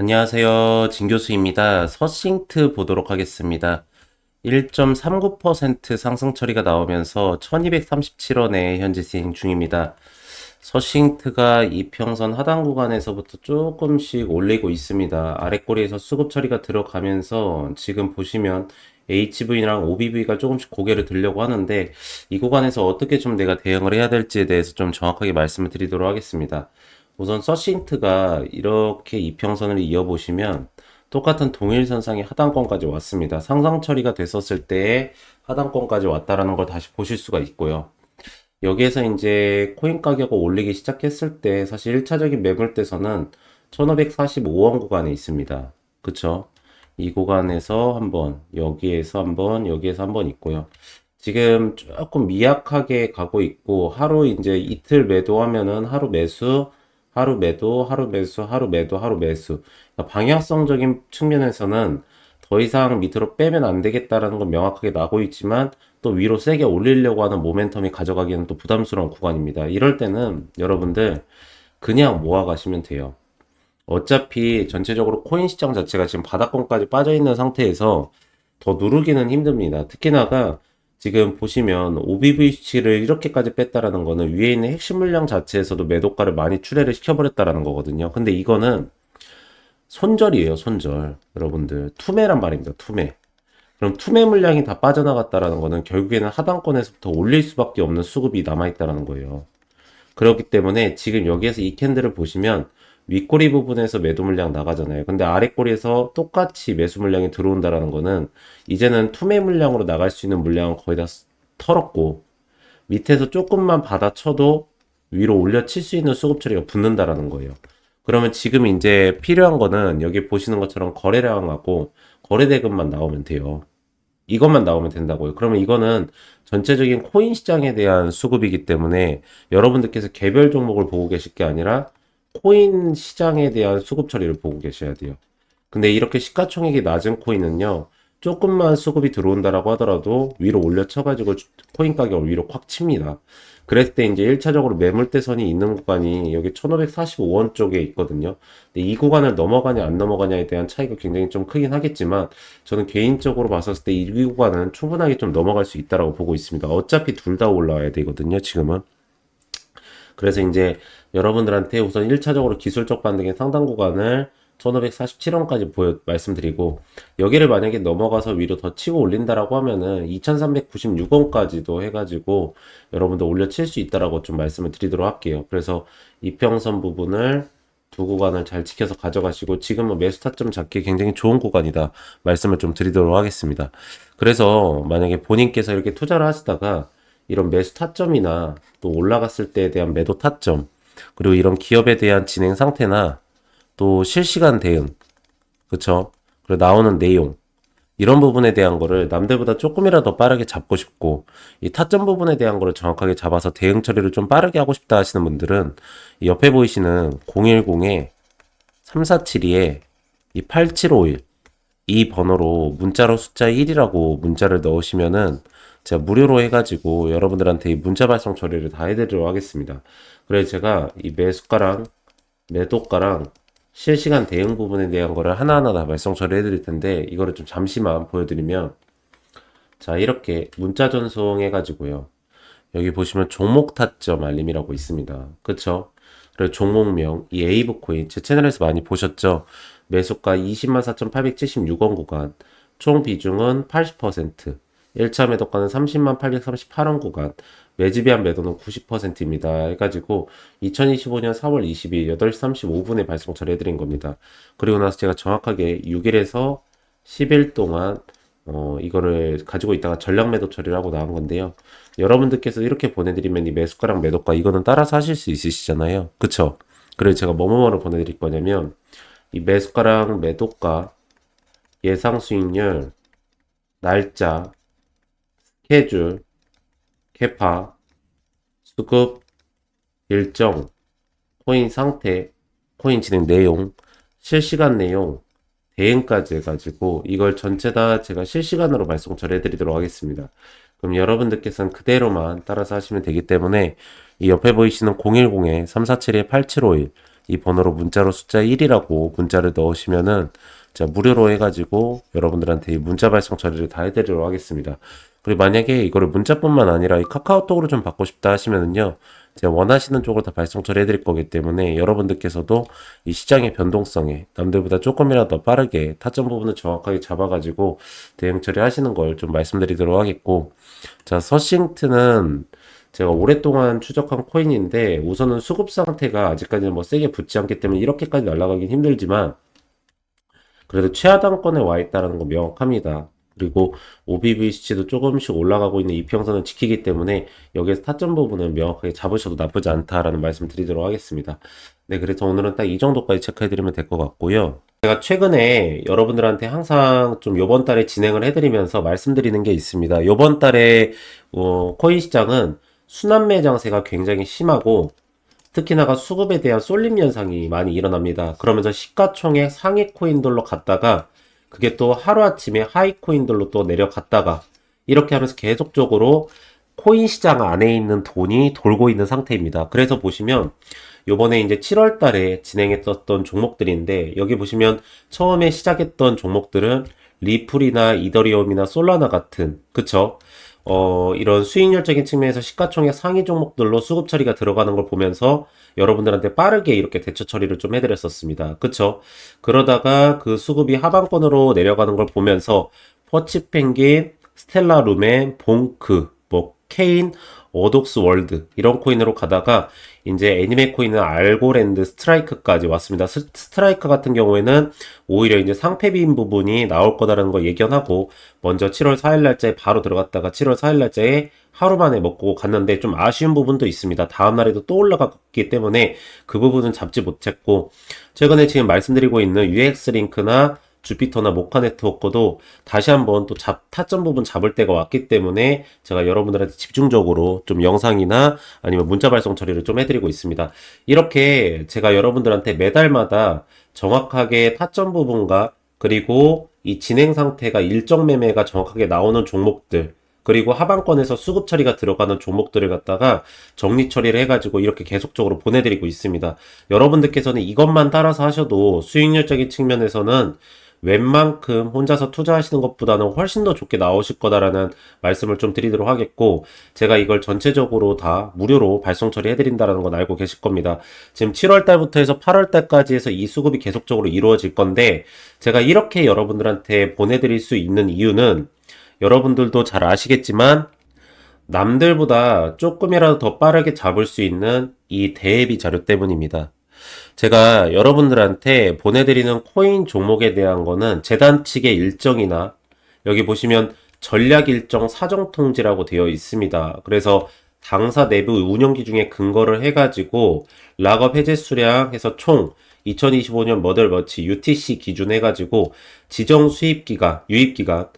안녕하세요. 진 교수입니다. 서싱트 보도록 하겠습니다. 1.39% 상승 처리가 나오면서 1237원에 현재 진행 중입니다. 서싱트가 이평선 하단 구간에서부터 조금씩 올리고 있습니다. 아랫꼬리에서 수급 처리가 들어가면서 지금 보시면 HV랑 OBV가 조금씩 고개를 들려고 하는데 이 구간에서 어떻게 좀 내가 대응을 해야 될지에 대해서 좀 정확하게 말씀을 드리도록 하겠습니다. 우선 서싱트가 이렇게 이평선을 이어보시면 똑같은 동일선상의 하단권까지 왔습니다. 상상 처리가 됐었을 때에 하단권까지 왔다라는 걸 다시 보실 수가 있고요. 여기에서 이제 코인 가격을 올리기 시작했을 때 사실 1차적인 매물대선은 1545원 구간에 있습니다. 그쵸? 이 구간에서 한번, 여기에서 한번, 여기에서 한번 있고요. 지금 조금 미약하게 가고 있고, 하루 이제 이틀 매도하면은 하루 매수, 하루 매도, 하루 매수, 하루 매도, 하루 매수. 그러니까 방향성적인 측면에서는 더 이상 밑으로 빼면 안 되겠다라는 건 명확하게 나고 있지만 또 위로 세게 올리려고 하는 모멘텀이 가져가기에는 또 부담스러운 구간입니다. 이럴 때는 여러분들 그냥 모아 가시면 돼요. 어차피 전체적으로 코인 시장 자체가 지금 바닥권까지 빠져 있는 상태에서 더 누르기는 힘듭니다. 특히나가 지금 보시면 OBVC를 이렇게까지 뺐다라는 거는 위에 있는 핵심 물량 자체에서도 매도가를 많이 출회를 시켜버렸다라는 거거든요. 근데 이거는 손절이에요, 손절. 여러분들. 투매란 말입니다, 투매. 그럼 투매 물량이 다 빠져나갔다라는 거는 결국에는 하단권에서부터 올릴 수밖에 없는 수급이 남아있다라는 거예요. 그렇기 때문에 지금 여기에서 이 캔들을 보시면 윗꼬리 부분에서 매도 물량 나가잖아요. 근데 아랫꼬리에서 똑같이 매수 물량이 들어온다라는 거는 이제는 투매 물량으로 나갈 수 있는 물량은 거의 다 털었고 밑에서 조금만 받아쳐도 위로 올려칠 수 있는 수급 처리가 붙는다라는 거예요. 그러면 지금 이제 필요한 거는 여기 보시는 것처럼 거래량하고 거래대금만 나오면 돼요. 이것만 나오면 된다고요. 그러면 이거는 전체적인 코인 시장에 대한 수급이기 때문에 여러분들께서 개별 종목을 보고 계실 게 아니라 코인 시장에 대한 수급 처리를 보고 계셔야 돼요. 근데 이렇게 시가총액이 낮은 코인은요, 조금만 수급이 들어온다라고 하더라도 위로 올려 쳐가지고 코인 가격을 위로 콱 칩니다. 그랬을 때 이제 1차적으로 매물대선이 있는 구간이 여기 1545원 쪽에 있거든요. 근데 이 구간을 넘어가냐 안 넘어가냐에 대한 차이가 굉장히 좀 크긴 하겠지만 저는 개인적으로 봤었을 때 이 구간은 충분하게 좀 넘어갈 수 있다라고 보고 있습니다. 어차피 둘 다 올라와야 되거든요, 지금은. 그래서 이제 여러분들한테 우선 1차적으로 기술적 반등의 상당 구간을 1547원까지 보여 말씀드리고 여기를 만약에 넘어가서 위로 더 치고 올린다라고 하면은 2396원까지도 해가지고 여러분들 올려 칠 수 있다라고 좀 말씀을 드리도록 할게요. 그래서 이평선 부분을 두 구간을 잘 지켜서 가져가시고 지금은 매수 타점 잡기 굉장히 좋은 구간이다 말씀을 좀 드리도록 하겠습니다. 그래서 만약에 본인께서 이렇게 투자를 하시다가 이런 매수 타점이나 또 올라갔을 때에 대한 매도 타점 그리고 이런 기업에 대한 진행 상태나 또 실시간 대응 그쵸? 그리고 나오는 내용 이런 부분에 대한 거를 남들보다 조금이라도 빠르게 잡고 싶고 이 타점 부분에 대한 거를 정확하게 잡아서 대응 처리를 좀 빠르게 하고 싶다 하시는 분들은 이 옆에 보이시는 010에 3472에 이 8751 이 번호로 문자로 숫자 1이라고 문자를 넣으시면은 제가 무료로 해가지고 여러분들한테 이 문자 발송 처리를 다 해드리도록 하겠습니다. 그래서 제가 이 매수가랑 매도가랑 실시간 대응 부분에 대한 거를 하나하나 다 발송 처리해 드릴 텐데 이거를 좀 잠시만 보여드리면 자 이렇게 문자 전송 해 가지고요. 여기 보시면 종목 타점 알림이라고 있습니다. 그쵸? 그리고 종목명 이 에이브 코인 제 채널에서 많이 보셨죠? 매수가 204,876원 구간 총 비중은 80% 1차 매도가는 30만 838원 구간, 매집이한 매도는 90%입니다. 해가지고 2025년 4월 22일 8시 35분에 발송 처리해드린 겁니다. 그리고 나서 제가 정확하게 6일에서 10일 동안 어, 이거를 가지고 있다가 전략 매도 처리를 하고 나온 건데요. 여러분들께서 이렇게 보내드리면 이 매수가랑 매도가 이거는 따라서 하실 수 있으시잖아요. 그쵸? 그래서 제가 뭐뭐뭐를 보내드릴 거냐면 이 매수가랑 매도가 예상 수익률 날짜 스케줄, 캐파, 수급, 일정, 코인 상태, 코인 진행 내용, 실시간 내용, 대응까지 해가지고 이걸 전체 다 제가 실시간으로 발송 처리해드리도록 하겠습니다. 그럼 여러분들께서는 그대로만 따라서 하시면 되기 때문에 이 옆에 보이시는 010에 347-8751 이 번호로 문자로 숫자 1이라고 문자를 넣으시면은 제가 무료로 해가지고 여러분들한테 이 문자 발송 처리를 다 해드리도록 하겠습니다. 그리고 만약에 이거를 문자뿐만 아니라 이 카카오톡으로 좀 받고 싶다 하시면은요. 제가 원하시는 쪽으로 다 발송 처리해드릴 거기 때문에 여러분들께서도 이 시장의 변동성에 남들보다 조금이라도 더 빠르게 타점 부분을 정확하게 잡아가지고 대응 처리하시는 걸 좀 말씀드리도록 하겠고 자 서싱트는 제가 오랫동안 추적한 코인인데 우선은 수급 상태가 아직까지는 뭐 세게 붙지 않기 때문에 이렇게까지 날아가긴 힘들지만 그래도 최하단권에 와 있다는 건 명확합니다. 그리고 OBVC도 조금씩 올라가고 있는 이평선을 지키기 때문에 여기에서 타점 부분은 명확하게 잡으셔도 나쁘지 않다라는 말씀 드리도록 하겠습니다. 네, 그래서 오늘은 딱 이 정도까지 체크해드리면 될 것 같고요. 제가 최근에 여러분들한테 항상 좀 요번 달에 진행을 해드리면서 말씀드리는 게 있습니다. 요번 달에 어, 코인 시장은 순환매 장세가 굉장히 심하고 특히나가 수급에 대한 쏠림 현상이 많이 일어납니다. 그러면서 시가총액 상위 코인들로 갔다가 그게 또 하루아침에 하이 코인들로 또 내려갔다가 이렇게 하면서 계속적으로 코인 시장 안에 있는 돈이 돌고 있는 상태입니다. 그래서 보시면 요번에 이제 7월 달에 진행했었던 종목들인데 여기 보시면 처음에 시작했던 종목들은 리플이나 이더리움이나 솔라나 같은 그쵸? 어, 이런 수익률적인 측면에서 시가총액 상위 종목들로 수급 처리가 들어가는 걸 보면서 여러분들한테 빠르게 이렇게 대처 처리를 좀 해드렸었습니다. 그쵸? 그러다가 그 수급이 하방권으로 내려가는 걸 보면서 퍼치펭귄, 스텔라루멘, 봉크, 뭐 케인, 어독스 월드 이런 코인으로 가다가 이제 애니메 코인은 알고랜드 스트라이크까지 왔습니다. 스, 트라이크 같은 경우에는 오히려 이제 상패비인 부분이 나올 거다라는 걸 예견하고 먼저 7월 4일 날짜에 바로 들어갔다가 7월 4일 날짜에 하루 만에 먹고 갔는데 좀 아쉬운 부분도 있습니다. 다음 날에도 또 올라갔기 때문에 그 부분은 잡지 못했고 최근에 지금 말씀드리고 있는 UX 링크나 주피터나 모카 네트워크도 다시 한번 또 잡, 타점 부분 잡을 때가 왔기 때문에 제가 여러분들한테 집중적으로 좀 영상이나 아니면 문자 발송 처리를 좀 해드리고 있습니다. 이렇게 제가 여러분들한테 매달마다 정확하게 타점 부분과 그리고 이 진행 상태가 일정 매매가 정확하게 나오는 종목들 그리고 하반권에서 수급 처리가 들어가는 종목들을 갖다가 정리 처리를 해가지고 이렇게 계속적으로 보내드리고 있습니다. 여러분들께서는 이것만 따라서 하셔도 수익률적인 측면에서는 웬만큼 혼자서 투자하시는 것보다는 훨씬 더 좋게 나오실 거다라는 말씀을 좀 드리도록 하겠고 제가 이걸 전체적으로 다 무료로 발송 처리해드린다라는 건 알고 계실 겁니다. 지금 7월 달부터 해서 8월 달까지 해서 이 수급이 계속적으로 이루어질 건데 제가 이렇게 여러분들한테 보내드릴 수 있는 이유는 여러분들도 잘 아시겠지만 남들보다 조금이라도 더 빠르게 잡을 수 있는 이 대비 자료 때문입니다. 제가 여러분들한테 보내드리는 코인 종목에 대한 거는 재단 측의 일정이나 여기 보시면 전략 일정 사정 통지라고 되어 있습니다. 그래서 당사 내부 운영기 중에 근거를 해가지고 락업 해제 수량 해서 총 2025년 머덜 머치 UTC 기준 해가지고 지정 수입 기간, 유입 기간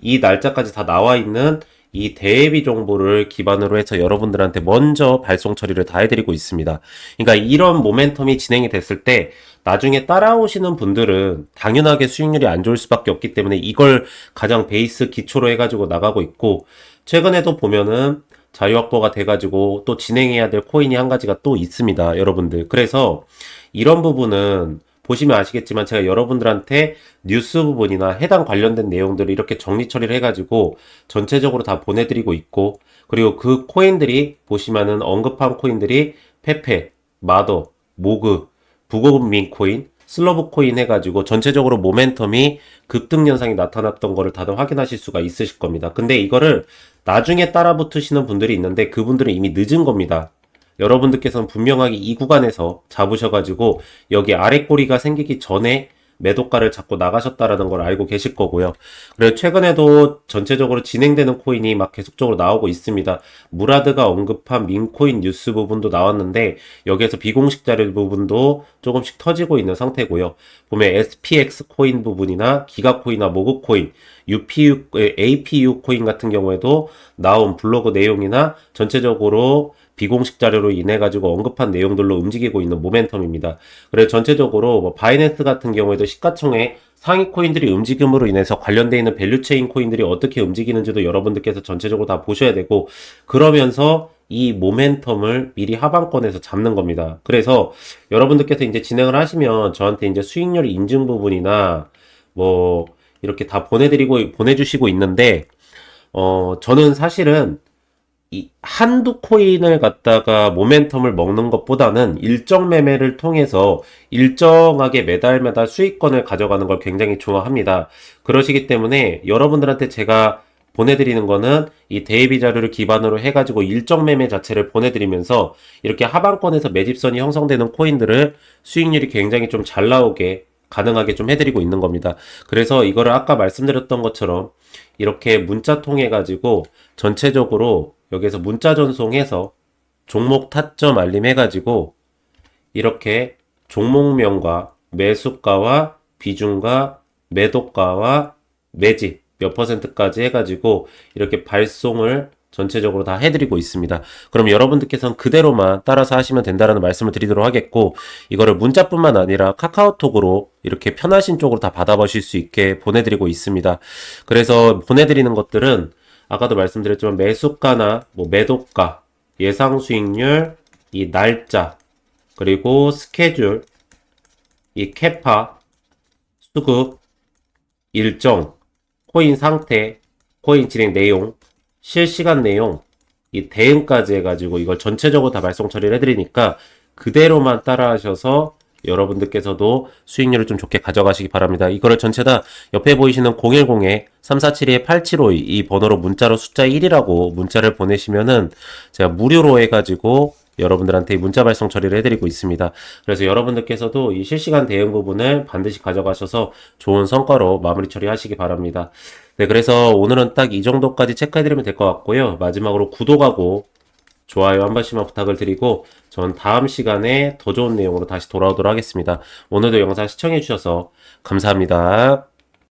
이 날짜까지 다 나와 있는 이 대비 정보를 기반으로 해서 여러분들한테 먼저 발송 처리를 다 해드리고 있습니다. 그러니까 이런 모멘텀이 진행이 됐을 때 나중에 따라오시는 분들은 당연하게 수익률이 안 좋을 수밖에 없기 때문에 이걸 가장 베이스 기초로 해가지고 나가고 있고 최근에도 보면은 자유 확보가 돼가지고 또 진행해야 될 코인이 한 가지가 또 있습니다. 여러분들. 그래서 이런 부분은 보시면 아시겠지만 제가 여러분들한테 뉴스 부분이나 해당 관련된 내용들을 이렇게 정리 처리를 해가지고 전체적으로 다 보내드리고 있고 그리고 그 코인들이 보시면은 언급한 코인들이 페페, 마더, 모그, 북어민 코인, 슬러브 코인 해가지고 전체적으로 모멘텀이 급등 현상이 나타났던 거를 다들 확인하실 수가 있으실 겁니다. 근데 이거를 나중에 따라 붙으시는 분들이 있는데 그분들은 이미 늦은 겁니다. 여러분들께서는 분명하게 이 구간에서 잡으셔가지고 여기 아래 꼬리가 생기기 전에 매도가를 잡고 나가셨다라는 걸 알고 계실 거고요. 그리고 최근에도 전체적으로 진행되는 코인이 막 계속적으로 나오고 있습니다. 무라드가 언급한 민코인 뉴스 부분도 나왔는데 여기에서 비공식 자료 부분도 조금씩 터지고 있는 상태고요. 보면 SPX 코인 부분이나 기가 코인이나 모그 코인, UPU, APU 코인 같은 경우에도 나온 블로그 내용이나 전체적으로 비공식 자료로 인해 가지고 언급한 내용들로 움직이고 있는 모멘텀입니다. 그래서 전체적으로 뭐 바이낸스 같은 경우에도 시가총액 상위 코인들이 움직임으로 인해서 관련되어 있는 밸류체인 코인들이 어떻게 움직이는지도 여러분들께서 전체적으로 다 보셔야 되고 그러면서 이 모멘텀을 미리 하방권에서 잡는 겁니다. 그래서 여러분들께서 이제 진행을 하시면 저한테 이제 수익률 인증 부분이나 뭐 이렇게 다 보내드리고 보내주시고 있는데 어 저는 사실은 이 한두 코인을 갖다가 모멘텀을 먹는 것보다는 일정 매매를 통해서 일정하게 매달 매달 수익권을 가져가는 걸 굉장히 좋아합니다. 그러시기 때문에 여러분들한테 제가 보내드리는 거는 이 대입이 자료를 기반으로 해가지고 일정 매매 자체를 보내드리면서 이렇게 하방권에서 매집선이 형성되는 코인들을 수익률이 굉장히 좀 잘 나오게 가능하게 좀 해드리고 있는 겁니다. 그래서 이거를 아까 말씀드렸던 것처럼 이렇게 문자 통해 가지고 전체적으로 여기서 문자 전송해서 종목 타점 알림 해가지고 이렇게 종목명과 매수가와 비중과 매도가와 매집 몇 퍼센트까지 해가지고 이렇게 발송을 전체적으로 다 해드리고 있습니다. 그럼 여러분들께서는 그대로만 따라서 하시면 된다라는 말씀을 드리도록 하겠고 이거를 문자뿐만 아니라 카카오톡으로 이렇게 편하신 쪽으로 다 받아보실 수 있게 보내드리고 있습니다. 그래서 보내드리는 것들은 아까도 말씀드렸지만 매수가나 뭐 매도가, 예상 수익률, 이 날짜, 그리고 스케줄, 이 캐파, 수급, 일정, 코인 상태, 코인 진행 내용, 실시간 내용, 이 대응까지 해가지고 이걸 전체적으로 다 발송 처리를 해드리니까 그대로만 따라 하셔서 여러분들께서도 수익률을 좀 좋게 가져가시기 바랍니다. 이거를 전체 다 옆에 보이시는 010-3472-8752 이 번호로 문자로 숫자 1이라고 문자를 보내시면은 제가 무료로 해가지고 여러분들한테 문자 발송 처리를 해드리고 있습니다. 그래서 여러분들께서도 이 실시간 대응 부분을 반드시 가져가셔서 좋은 성과로 마무리 처리하시기 바랍니다. 네, 그래서 오늘은 딱 이 정도까지 체크해드리면 될 것 같고요. 마지막으로 구독하고 좋아요 한 번씩만 부탁을 드리고 전 다음 시간에 더 좋은 내용으로 다시 돌아오도록 하겠습니다. 오늘도 영상 시청해주셔서 감사합니다.